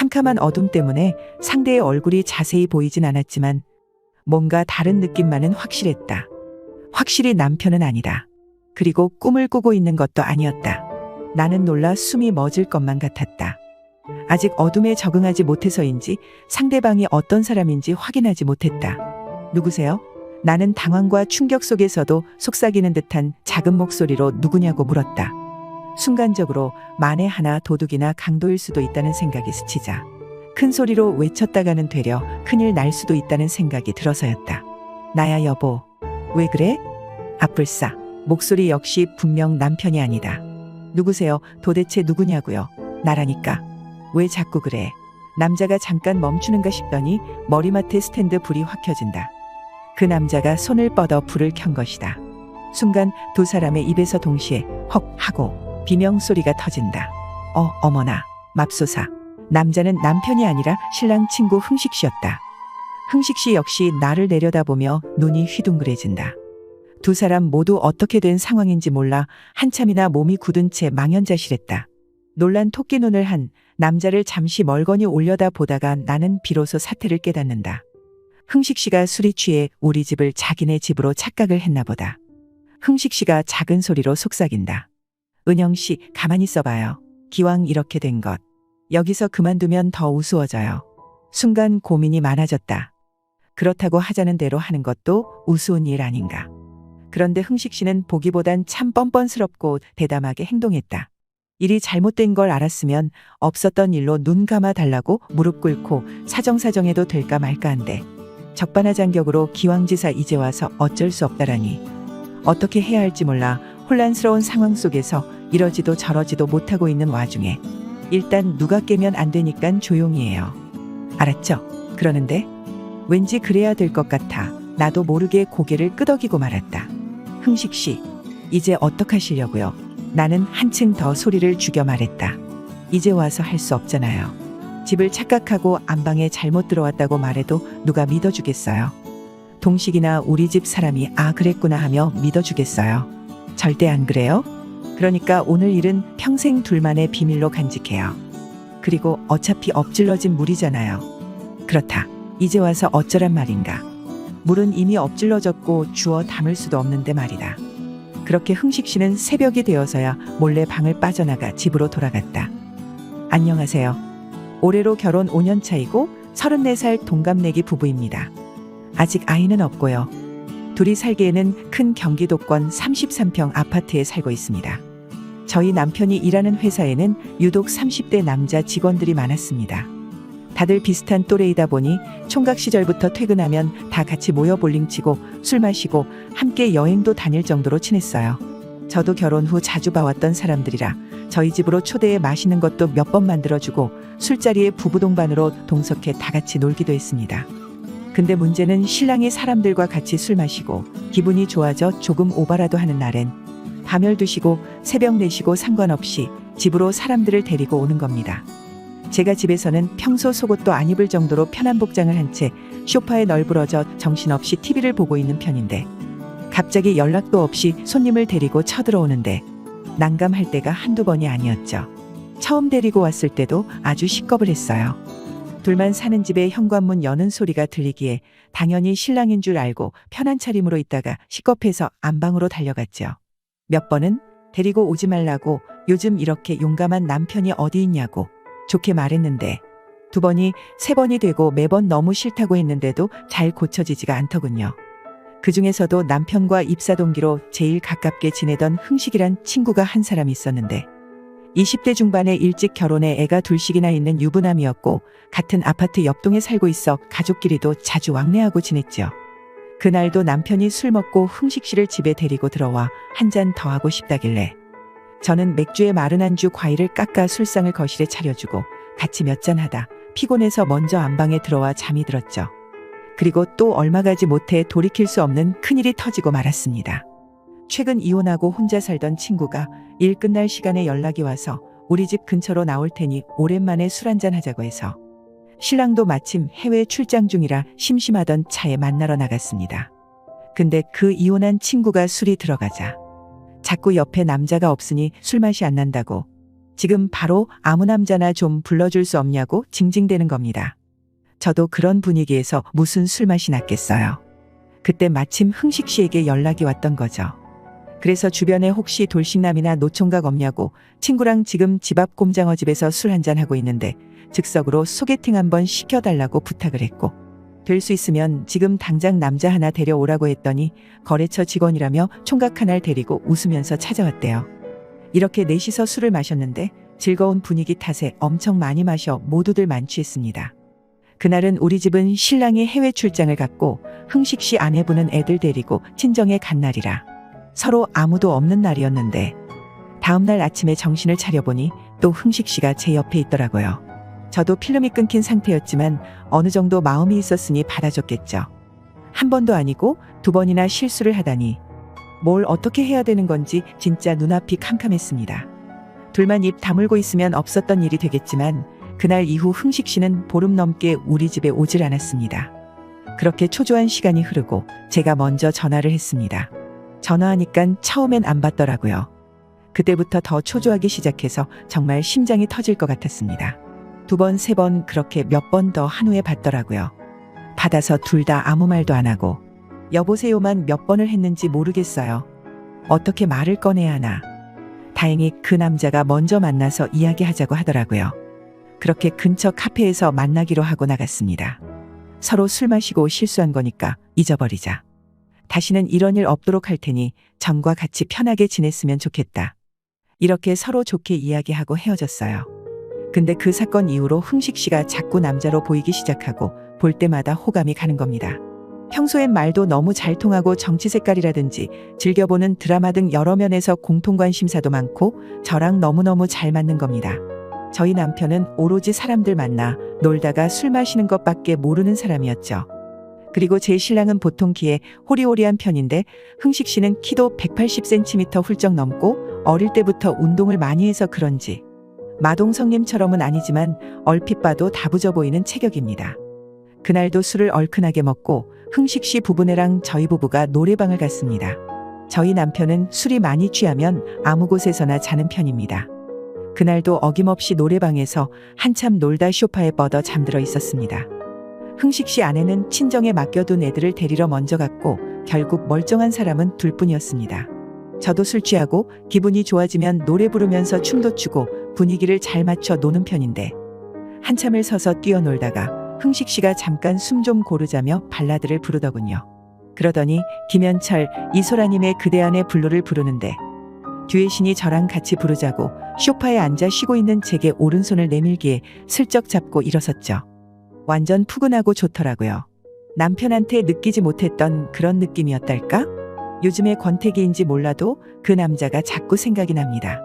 캄캄한 어둠 때문에 상대의 얼굴이 자세히 보이진 않았지만 뭔가 다른 느낌만은 확실했다. 확실히 남편은 아니다. 그리고 꿈을 꾸고 있는 것도 아니었다. 나는 놀라 숨이 멎을 것만 같았다. 아직 어둠에 적응하지 못해서인지 상대방이 어떤 사람인지 확인하지 못했다. 누구세요? 나는 당황과 충격 속에서도 속삭이는 듯한 작은 목소리로 누구냐고 물었다. 순간적으로 만에 하나 도둑이나 강도일 수도 있다는 생각이 스치자 큰 소리로 외쳤다가는 되려 큰일 날 수도 있다는 생각이 들어서였다. 나야 여보. 왜 그래? 아뿔싸. 목소리 역시 분명 남편이 아니다. 누구세요? 도대체 누구냐고요? 나라니까. 왜 자꾸 그래? 남자가 잠깐 멈추는가 싶더니 머리맡에 스탠드 불이 확 켜진다. 그 남자가 손을 뻗어 불을 켠 것이다. 순간 두 사람의 입에서 동시에 헉 하고 비명 소리가 터진다. 어, 어머나, 맙소사. 남자는 남편이 아니라 신랑 친구 흥식 씨였다. 흥식 씨 역시 나를 내려다보며 눈이 휘둥그레진다. 두 사람 모두 어떻게 된 상황인지 몰라 한참이나 몸이 굳은 채 망연자실했다. 놀란 토끼 눈을 한 남자를 잠시 멀거니 올려다 보다가 나는 비로소 사태를 깨닫는다. 흥식 씨가 술이 취해 우리 집을 자기네 집으로 착각을 했나 보다. 흥식 씨가 작은 소리로 속삭인다. 은영 씨, 가만히 있어봐요. 기왕 이렇게 된 것. 여기서 그만두면 더 우스워져요. 순간 고민이 많아졌다. 그렇다고 하자는 대로 하는 것도 우스운 일 아닌가. 그런데 흥식 씨는 보기보단 참 뻔뻔스럽고 대담하게 행동했다. 일이 잘못된 걸 알았으면 없었던 일로 눈 감아 달라고 무릎 꿇고 사정사정해도 될까 말까 한데 적반하장격으로 기왕지사 이제 와서 어쩔 수 없다라니 어떻게 해야 할지 몰라 혼란스러운 상황 속에서 이러지도 저러지도 못하고 있는 와중에 일단 누가 깨면 안 되니깐 조용히 해요. 알았죠? 그러는데 왠지 그래야 될 것 같아 나도 모르게 고개를 끄덕이고 말았다. 흥식 씨, 이제 어떡하시려고요? 나는 한층 더 소리를 죽여 말했다. 이제 와서 할 수 없잖아요. 집을 착각하고 안방에 잘못 들어왔다고 말해도 누가 믿어주겠어요. 동식이나 우리 집 사람이 아 그랬구나 하며 믿어주겠어요. 절대 안 그래요? 그러니까 오늘 일은 평생 둘만의 비밀로 간직해요. 그리고 어차피 엎질러진 물이잖아요. 그렇다. 이제 와서 어쩌란 말인가. 물은 이미 엎질러졌고 주워 담을 수도 없는데 말이다. 그렇게 흥식 씨는 새벽이 되어서야 몰래 방을 빠져나가 집으로 돌아갔다. 안녕하세요. 올해로 결혼 5년 차이고 34살 동갑내기 부부입니다. 아직 아이는 없고요. 둘이 살기에는 큰 경기도권 33평 아파트에 살고 있습니다. 저희 남편이 일하는 회사에는 유독 30대 남자 직원들이 많았습니다. 다들 비슷한 또래이다 보니 총각 시절부터 퇴근하면 다 같이 모여 볼링 치고 술 마시고 함께 여행도 다닐 정도로 친했어요. 저도 결혼 후 자주 봐왔던 사람들이라 저희 집으로 초대해 맛있는 것도 몇 번 만들어주고 술자리에 부부 동반으로 동석해 다 같이 놀기도 했습니다. 근데 문제는 신랑이 사람들과 같이 술 마시고 기분이 좋아져 조금 오바라도 하는 날엔 밤 12시고 새벽 4시고 상관없이 집으로 사람들을 데리고 오는 겁니다. 제가 집에서는 평소 속옷도 안 입을 정도로 편한 복장을 한 채 쇼파에 널브러져 정신없이 TV를 보고 있는 편인데 갑자기 연락도 없이 손님을 데리고 쳐들어오는데 난감할 때가 한두 번이 아니었죠. 처음 데리고 왔을 때도 아주 시겁을 했어요. 둘만 사는 집에 현관문 여는 소리가 들리기에 당연히 신랑인 줄 알고 편한 차림으로 있다가 시겁해서 안방으로 달려갔죠. 몇 번은 데리고 오지 말라고 요즘 이렇게 용감한 남편이 어디 있냐고 좋게 말했는데 두 번이 세 번이 되고 매번 너무 싫다고 했는데도 잘 고쳐지지가 않더군요. 그 중에서도 남편과 입사 동기로 제일 가깝게 지내던 흥식이란 친구가 한 사람 있었는데 20대 중반에 일찍 결혼해 애가 둘씩이나 있는 유부남이었고 같은 아파트 옆동에 살고 있어 가족끼리도 자주 왕래하고 지냈죠. 그날도 남편이 술 먹고 흥식 씨를 집에 데리고 들어와 한 잔 더 하고 싶다길래 저는 맥주에 마른 안주 과일을 깎아 술상을 거실에 차려주고 같이 몇 잔 하다 피곤해서 먼저 안방에 들어와 잠이 들었죠. 그리고 또 얼마 가지 못해 돌이킬 수 없는 큰일이 터지고 말았습니다. 최근 이혼하고 혼자 살던 친구가 일 끝날 시간에 연락이 와서 우리 집 근처로 나올 테니 오랜만에 술 한잔 하자고 해서 신랑도 마침 해외 출장 중이라 심심하던 차에 만나러 나갔습니다. 근데 그 이혼한 친구가 술이 들어가자 자꾸 옆에 남자가 없으니 술 맛이 안 난다고 지금 바로 아무 남자나 좀 불러줄 수 없냐고 징징대는 겁니다. 저도 그런 분위기에서 무슨 술 맛이 났겠어요. 그때 마침 흥식 씨에게 연락이 왔던 거죠. 그래서 주변에 혹시 돌싱남이나 노총각 없냐고 친구랑 지금 집 앞 꼼장어 집에서 술 한잔 하고 있는데 즉석으로 소개팅 한번 시켜달라고 부탁을 했고 될 수 있으면 지금 당장 남자 하나 데려오라고 했더니 거래처 직원이라며 총각 하나를 데리고 웃으면서 찾아왔대요. 이렇게 넷이서 술을 마셨는데 즐거운 분위기 탓에 엄청 많이 마셔 모두들 만취했습니다. 그날은 우리 집은 신랑이 해외 출장을 갔고 흥식 씨 아내분은 애들 데리고 친정에 간 날이라 서로 아무도 없는 날이었는데 다음날 아침에 정신을 차려보니 또 흥식 씨가 제 옆에 있더라고요. 저도 필름이 끊긴 상태였지만 어느 정도 마음이 있었으니 받아줬겠죠. 한 번도 아니고 두 번이나 실수를 하다니 뭘 어떻게 해야 되는 건지 진짜 눈앞이 캄캄했습니다. 둘만 입 다물고 있으면 없었던 일이 되겠지만 그날 이후 흥식 씨는 보름 넘게 우리 집에 오질 않았습니다. 그렇게 초조한 시간이 흐르고 제가 먼저 전화를 했습니다. 전화하니깐 처음엔 안 받더라고요. 그때부터 더 초조하기 시작해서 정말 심장이 터질 것 같았습니다. 두 번, 세 번 그렇게 몇 번 더 한 후에 받더라고요. 받아서 둘 다 아무 말도 안 하고 여보세요만 몇 번을 했는지 모르겠어요. 어떻게 말을 꺼내야 하나. 다행히 그 남자가 먼저 만나서 이야기하자고 하더라고요. 그렇게 근처 카페에서 만나기로 하고 나갔습니다. 서로 술 마시고 실수한 거니까 잊어버리자. 다시는 이런 일 없도록 할 테니 전과 같이 편하게 지냈으면 좋겠다. 이렇게 서로 좋게 이야기하고 헤어졌어요. 근데 그 사건 이후로 흥식 씨가 자꾸 남자로 보이기 시작하고 볼 때마다 호감이 가는 겁니다. 평소엔 말도 너무 잘 통하고 정치 색깔이라든지 즐겨보는 드라마 등 여러 면에서 공통 관심사도 많고 저랑 너무너무 잘 맞는 겁니다. 저희 남편은 오로지 사람들 만나 놀다가 술 마시는 것밖에 모르는 사람이었죠. 그리고 제 신랑은 보통 키에 호리호리한 편인데 흥식 씨는 키도 180cm 훌쩍 넘고 어릴 때부터 운동을 많이 해서 그런지 마동석님처럼은 아니지만 얼핏 봐도 다부져 보이는 체격입니다. 그날도 술을 얼큰하게 먹고 흥식 씨 부부네랑 저희 부부가 노래방을 갔습니다. 저희 남편은 술이 많이 취하면 아무 곳에서나 자는 편입니다. 그날도 어김없이 노래방에서 한참 놀다 쇼파에 뻗어 잠들어 있었습니다. 흥식 씨 아내는 친정에 맡겨둔 애들을 데리러 먼저 갔고 결국 멀쩡한 사람은 둘뿐이었습니다. 저도 술 취하고 기분이 좋아지면 노래 부르면서 춤도 추고 분위기를 잘 맞춰 노는 편인데 한참을 서서 뛰어놀다가 흥식 씨가 잠깐 숨 좀 고르자며 발라드를 부르더군요. 그러더니 김현철, 이소라님의 그대 안의 블루를 부르는데 듀엣신이 저랑 같이 부르자고 쇼파에 앉아 쉬고 있는 제게 오른손을 내밀기에 슬쩍 잡고 일어섰죠. 완전 푸근하고 좋더라고요. 남편한테 느끼지 못했던 그런 느낌이었달까? 요즘의 권태기인지 몰라도 그 남자가 자꾸 생각이 납니다.